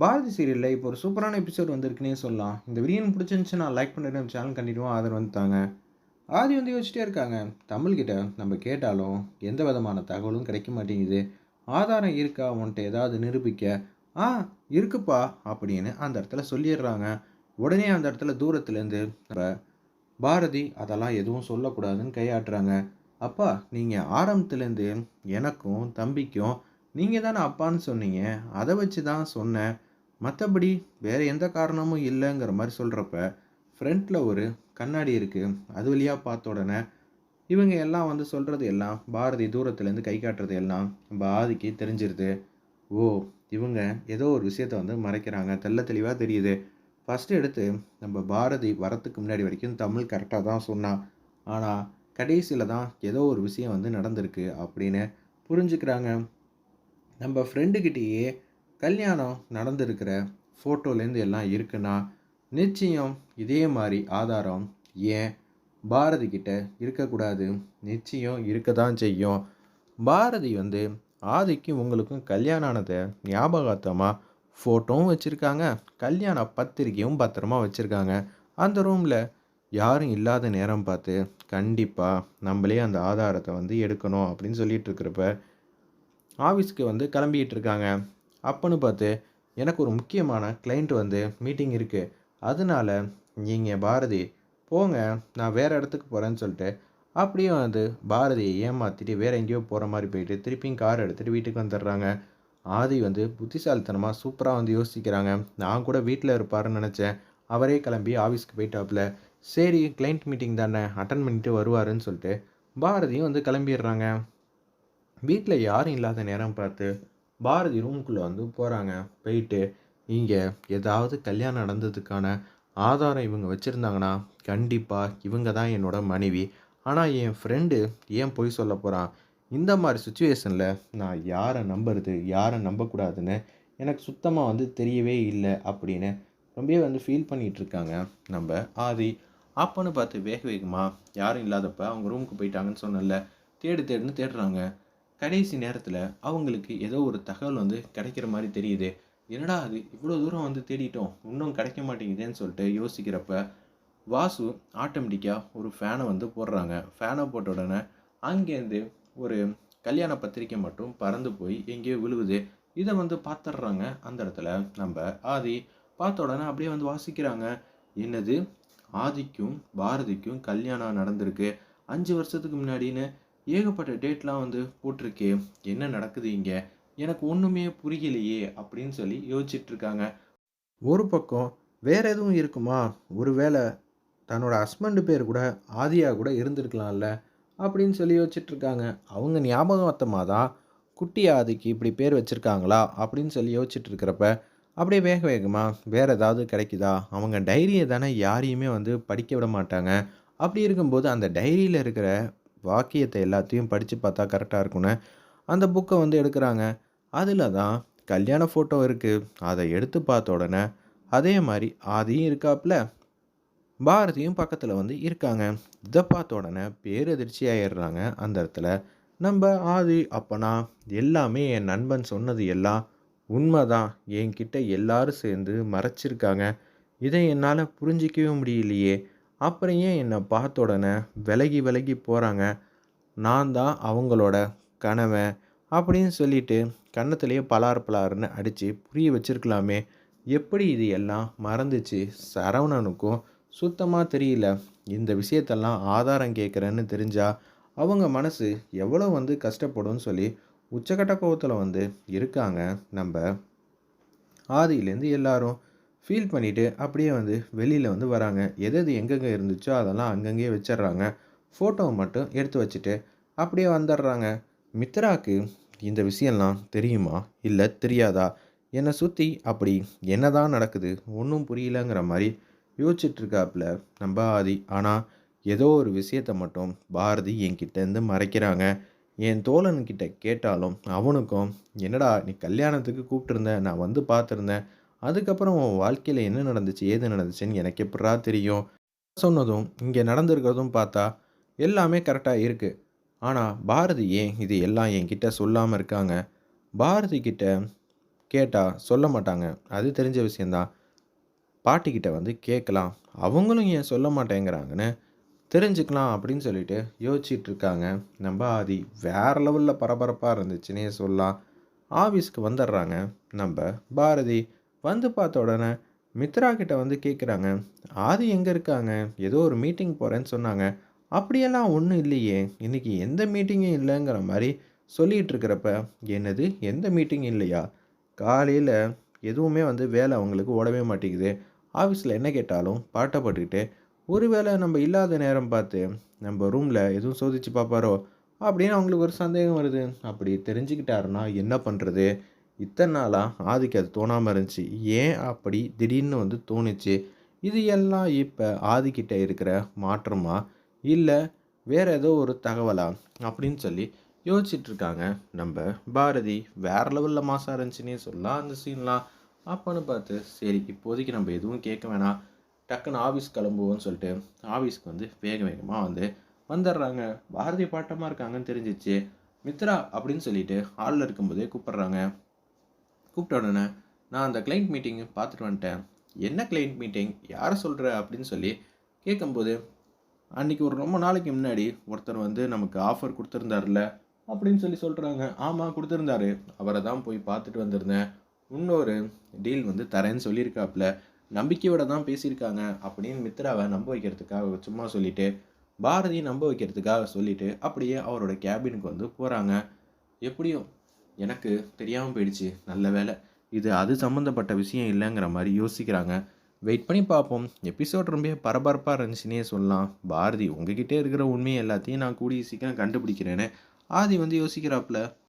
பாரதி சீரியலில் இப்போ ஒரு சூப்பரான எபிசோட் வந்திருக்குன்னே சொல்லலாம். இந்த வீடியோ பிடிச்சிருந்துச்சு நான் லைக் பண்ணிட்டு நம்ம சேனல் கண்டிப்பாக ஆதரவு வந்துட்டாங்க ஆதி வந்து யோசிச்சிட்டே இருக்காங்க. தமிழ்கிட்ட நம்ம கேட்டாலும் எந்த விதமான தகவலும் கிடைக்க மாட்டேங்குது. ஆதாரம் இருக்கா? உன்ட்ட ஏதாவது நிரூபிக்க. ஆ இருக்குப்பா அப்படின்னு அந்த இடத்துல சொல்லிடுறாங்க. உடனே அந்த இடத்துல தூரத்துலேருந்து நம்ம பாரதி அதெல்லாம் எதுவும் சொல்லக்கூடாதுன்னு கையாட்டுறாங்க. அப்பா நீங்கள் ஆரம்பத்துலேருந்து எனக்கும் தம்பிக்கும் நீங்கள் தானே அப்பான்னு சொன்னீங்க. அதை வச்சு தான் சொன்னேன். மற்றபடி வேறு எந்த காரணமும் இல்லைங்கிற மாதிரி சொல்கிறப்ப ஃப்ரண்ட்டில் ஒரு கண்ணாடி இருக்குது அது வழியாக பார்த்த உடனே இவங்க எல்லாம் வந்து சொல்கிறது எல்லாம் பாரதி தூரத்துலேருந்து கை காட்டுறது எல்லாம் பாதிக்கு தெரிஞ்சிருது. ஓ இவங்க ஏதோ ஒரு விஷயத்த வந்து மறைக்கிறாங்க. தெள்ள தெளிவாக தெரியுது. ஃபஸ்ட்டு எடுத்து நம்ம பாரதி வரத்துக்கு முன்னாடி வரைக்கும் தமிழ் கரெக்டாக தான் சொன்னான் ஆனால் கடைசியில் தான் ஏதோ ஒரு விஷயம் வந்து நடந்திருக்கு அப்படின்னு புரிஞ்சுக்கிறாங்க. நம்ம ஃப்ரெண்டுக்கிட்டேயே கல்யாணம் நடந்திருக்கிற ஃபோட்டோலேருந்து எல்லாம் இருக்குன்னா நிச்சயம் இதே மாதிரி ஆதாரம் ஏன் பாரதி கிட்ட இருக்கக்கூடாது? நிச்சயம் இருக்க தான் செய்யும். பாரதி வந்து ஆதிக்கும் உங்களுக்கும் கல்யாணம் ஆனதை ஞாபகார்த்தமாக ஃபோட்டோவும் வச்சுருக்காங்க. கல்யாண பத்திரிக்கையும் பத்திரமா வச்சுருக்காங்க. அந்த ரூமில் யாரும் இல்லாத நேரம் பார்த்து கண்டிப்பாக நம்மளே அந்த ஆதாரத்தை வந்து எடுக்கணும் அப்படின்னு சொல்லிட்டு இருக்கிறப்ப ஆஃபீஸ்க்கு வந்து கிளம்பிக்கிட்டு இருக்காங்க. அப்போன்னு பார்த்து எனக்கு ஒரு முக்கியமான கிளைண்ட் வந்து மீட்டிங் இருக்குது அதனால நீங்கள் பாரதி போங்க. நான் வேறு இடத்துக்கு போகிறேன்னு சொல்லிட்டு அப்படியே வந்து பாரதியை ஏமாற்றிட்டு வேறு எங்கேயோ போகிற மாதிரி போயிட்டு திருப்பியும் கார் எடுத்துகிட்டு வீட்டுக்கு வந்துடுறாங்க. ஆதி வந்து புத்திசாலித்தனமாக சூப்பராக வந்து யோசிக்கிறாங்க. நான் கூட வீட்டில் இருப்பாருன்னு நினச்சேன். அவரே கிளம்பி ஆஃபீஸ்க்கு போயிட்டாப்புல. சரி கிளைண்ட் மீட்டிங் தானே அட்டன் பண்ணிட்டு வருவாருன்னு சொல்லிட்டு பாரதியும் வந்து கிளம்பிடுறாங்க. வீட்டில் யாரும் இல்லாத நேரம் பார்த்து பாரதி ரூமுக்குள்ளே வந்து போகிறாங்க போயிட்டு இங்கே ஏதாவது கல்யாணம் நடந்ததுக்கான ஆதாரம் இவங்க வச்சுருந்தாங்கன்னா கண்டிப்பாக இவங்க தான் என்னோட மனைவி. ஆனால் என் ஃப்ரெண்டு ஏன் பொய் சொல்ல போகிறான் இந்த மாதிரி சுச்சுவேஷனில் நான் யாரை நம்புறது யாரை நம்பக்கூடாதுன்னு எனக்கு சுத்தமாக வந்து தெரியவே இல்லை அப்படின்னு ரொம்பவே வந்து ஃபீல் பண்ணிகிட்டு இருக்காங்க நம்ம ஆதி. அப்போன்னு பார்த்து வேக வேகமாக யாரும் இல்லாதப்ப அவங்க ரூமுக்கு போயிட்டாங்கன்னு சொன்னல தேடு தேடுன்னு தேடுறாங்க. கடைசி நேரத்தில் அவங்களுக்கு ஏதோ ஒரு தகவல் வந்து கிடைக்கிற மாதிரி தெரியுது. என்னடா அது? இவ்வளோ தூரம் வந்து தேடிட்டோம். இன்னும் கிடைக்க மாட்டேங்குதேன்னு சொல்லிட்டு யோசிக்கிறப்ப வாசு ஆட்டோமேட்டிக்காக ஒரு ஃபேனை வந்து போடுறாங்க. ஃபேனை போட்ட உடனே அங்கேருந்து ஒரு கல்யாண பத்திரிக்கை மட்டும் பறந்து போய் எங்கேயோ விழுகுது. இதை வந்து பார்த்துடுறாங்க அந்த இடத்துல நம்ம ஆதி பார்த்த உடனே அப்படியே வந்து வாசிக்கிறாங்க. என்னது? ஆதிக்கும் பாரதிக்கும் கல்யாணம் நடந்திருக்கு. அஞ்சு வருஷத்துக்கு முன்னாடின்னு ஏகப்பட்ட டேட்லாம் வந்து போட்டிருக்கே. என்ன நடக்குது இங்கே? எனக்கு ஒன்றுமே புரியலையே அப்படின்னு சொல்லி யோசிச்சிட்ருக்காங்க ஒரு பக்கம் வேற எதுவும் இருக்குமா? ஒருவேளை தன்னோட ஹஸ்பண்டு பேர் கூட ஆதியாக கூட இருந்திருக்கலாம்ல அப்படின்னு சொல்லி யோசிச்சிட்டுருக்காங்க அவங்க ஞாபகத்தமாக தான் குட்டி ஆதிக்கு இப்படி பேர் வச்சுருக்காங்களா அப்படின்னு சொல்லி யோசிச்சுட்ருக்கிறப்ப அப்படியே வேக வேகமாக வேறு ஏதாவது கிடைக்குதா? அவங்க டைரியை தானே யாரையுமே வந்து படிக்க விட மாட்டாங்க. அப்படி இருக்கும்போது அந்த டைரியில் இருக்கிற வாக்கியத்தை எல்லாத்தையும் படித்து பார்த்தா கரெக்டாக இருக்கும்னு அந்த புக்கை வந்து எடுக்கிறாங்க. அதில் தான் கல்யாண ஃபோட்டோ இருக்குது அதை எடுத்து பார்த்த உடனே அதே மாதிரி ஆதியும் இருக்காப்புல பாரதியும் பக்கத்தில் வந்து இருக்காங்க. இதை பார்த்த உடனே பேரதிர்ச்சி ஆயிடுறாங்க. அந்த இடத்துல நம்ம ஆதி அப்பனா எல்லாமே என் நண்பன் சொன்னது எல்லாம் உண்மைதான். என்கிட்ட எல்லாரும் சேர்ந்து மறைச்சிருக்காங்க. இதை என்னால் புரிஞ்சிக்கவே முடியலையே. அப்புறம் ஏன் என்னை பார்த்த உடனே விலகி விலகி போகிறாங்க நான் தான் அவங்களோட கணவன் அப்படின்னு சொல்லிட்டு கன்னத்துலேயே பலார் பலார்னு அடித்து புரிய வச்சுருக்கலாமே. எப்படி இது எல்லாம் மறந்துச்சு? சரவணனுக்கும் சுத்தமாக தெரியல. இந்த விஷயத்தெல்லாம் ஆதாரம் கேட்குறேன்னு தெரிஞ்சால் அவங்க மனசு எவ்வளோ வந்து கஷ்டப்படும்னு சொல்லி உச்சக்கட்ட கோவத்தில் வந்து இருக்காங்க நம்ம. ஆதியிலேருந்து எல்லாரும் ஃபீல் பண்ணிவிட்டு அப்படியே வந்து வெளியில் வந்து வராங்க. எது எது எங்கெங்கே இருந்துச்சோ அதெல்லாம் அங்கங்கேயே வச்சிடுறாங்க ஃபோட்டோவை மட்டும் எடுத்து வச்சுட்டு அப்படியே வந்துடுறாங்க மித்ராக்கு இந்த விஷயம்லாம் தெரியுமா? இல்லை தெரியாதா? என்னை சுற்றி அப்படி என்ன தான் நடக்குது? ஒன்றும் புரியலங்கிற மாதிரி யோசிச்சிட்டுருக்காப்புல நம்ம ஆதி. ஆனால் ஏதோ ஒரு விஷயத்த மட்டும் பாரதி என்கிட்டேருந்து மறைக்கிறாங்க. என் தோழன்கிட்ட கேட்டாலும் அவனுக்கும் என்னடா நீ கல்யாணத்துக்கு கூப்பிட்டுருந்த நான் வந்து பார்த்துருந்தேன் அதுக்கப்புறம் உன் வாழ்க்கையில் என்ன நடந்துச்சு ஏது நடந்துச்சுன்னு எனக்கு எப்படா தெரியும்? சொன்னதும் இங்கே நடந்திருக்கிறதும் பார்த்தா எல்லாமே கரெக்டாக இருக்குது ஆனால் பாரதி ஏன் இது எல்லாம் என்கிட்ட சொல்லாமல் இருக்காங்க? பாரதி கிட்ட கேட்டால் சொல்ல மாட்டாங்க. அது தெரிஞ்ச விஷயந்தான் பாட்டிக்கிட்ட வந்து கேட்கலாம். அவங்களும் ஏன் சொல்ல மாட்டேங்கிறாங்கன்னு தெரிஞ்சுக்கலாம் அப்படின்னு சொல்லிட்டு யோசிச்சுட்டு இருக்காங்க. நம்ம ஆதி வேறு லெவலில் பரபரப்பாக இருந்துச்சுன்னே சொல்லலாம். ஆஃபீஸ்க்கு வந்துடுறாங்க. நம்ம பாரதி வந்து பார்த்த உடனே மித்ரா கிட்ட வந்து கேட்குறாங்க ஆதி எங்கே இருக்காங்க? ஏதோ ஒரு மீட்டிங் போகிறேன்னு சொன்னாங்க. அப்படியெல்லாம் ஒன்றும் இல்லையே. இன்றைக்கி எந்த மீட்டிங்கும் இல்லைங்கிற மாதிரி சொல்லிகிட்டு இருக்கிறப்ப என்னது? எந்த மீட்டிங் இல்லையா? காலையில் எதுவுமே வந்து வேலை அவங்களுக்கு ஓடவே மாட்டேங்குது. ஆஃபீஸில் என்ன கேட்டாலும் பாட்டை போட்டுக்கிட்டு ஒருவேளை நம்ம இல்லாத நேரம் பார்த்து நம்ம ரூமில் எதுவும் சோதிச்சு பார்ப்பாரோ? அப்படின்னு அவங்களுக்கு ஒரு சந்தேகம் வருது. அப்படி தெரிஞ்சுக்கிட்டாருன்னா என்ன பண்ணுறது இத்தனை நாளாக ஆதிக்கு அது தோணாமல் இருந்துச்சு. ஏன் அப்படி திடீர்னு வந்து தோணுச்சு? இது எல்லாம் இப்போ ஆதிக்கிட்ட இருக்கிற மாற்றமா? இல்லை வேறு ஏதோ ஒரு தகவலா? அப்படின்னு சொல்லி யோசிச்சுட்டு இருக்காங்க நம்ம பாரதி. வேறு லெவலில் மாசாக இருந்துச்சுன்னே சொல்லலாம் அந்த சீன்லாம். அப்போன்னு பார்த்து சரி இப்போதைக்கு நம்ம எதுவும் கேட்க வேணாம். டக்குன்னு ஆஃபீஸ் கிளம்புவோம்னு சொல்லிட்டு ஆஃபீஸ்க்கு வந்து வேக வேகமாக வந்து வந்துடுறாங்க. பாரதி பாட்டமாக இருக்காங்கன்னு தெரிஞ்சிச்சு. மித்ரா அப்படின்னு சொல்லிட்டு ஹாலில் இருக்கும்போதே கூப்பிட்றாங்க. கூப்பிட்ட உடனே நான் அந்த கிளைண்ட் மீட்டிங் பார்த்துட்டு வந்துட்டேன். என்ன கிளைண்ட் மீட்டிங் யாரை சொல்கிற அப்படின்னு சொல்லி கேட்கும்போது அன்றைக்கி ஒரு ரொம்ப நாளைக்கு முன்னாடி ஒருத்தர் வந்து நமக்கு ஆஃபர் கொடுத்துருந்தார்ல அப்படின்னு சொல்லி சொல்கிறாங்க ஆமாம் கொடுத்துருந்தாரு. அவரை தான் போய் பார்த்துட்டு வந்திருந்தேன். இன்னொரு டீல் வந்து தரேன்னு சொல்லியிருக்காப்புல. நம்பிக்கையோட தான் பேசியிருக்காங்க. அப்படின்னு மித்ராவை நம்ப வைக்கிறதுக்காக சும்மா சொல்லிவிட்டு பாரதியை நம்ப வைக்கிறதுக்காக சொல்லிட்டு அப்படியே அவரோட கேபினுக்கு வந்து போகிறாங்க எப்படியும் எனக்கு தெரியாமல் போயிடுச்சு. நல்ல வேலை இது அது சம்மந்தப்பட்ட விஷயம் இல்லைங்கிற மாதிரி யோசிக்கிறாங்க. வெயிட் பண்ணி பார்ப்போம். எபிசோட் ரொம்ப பரபரப்பாக இருந்துச்சுன்னே சொல்லலாம். பாரதி உங்ககிட்டே இருக்கிற உண்மையை எல்லாத்தையும் நான் கூடிய சீக்கிரம் கண்டுபிடிக்கிறேன்னு ஆதி வந்து யோசிக்கிறாப்புல.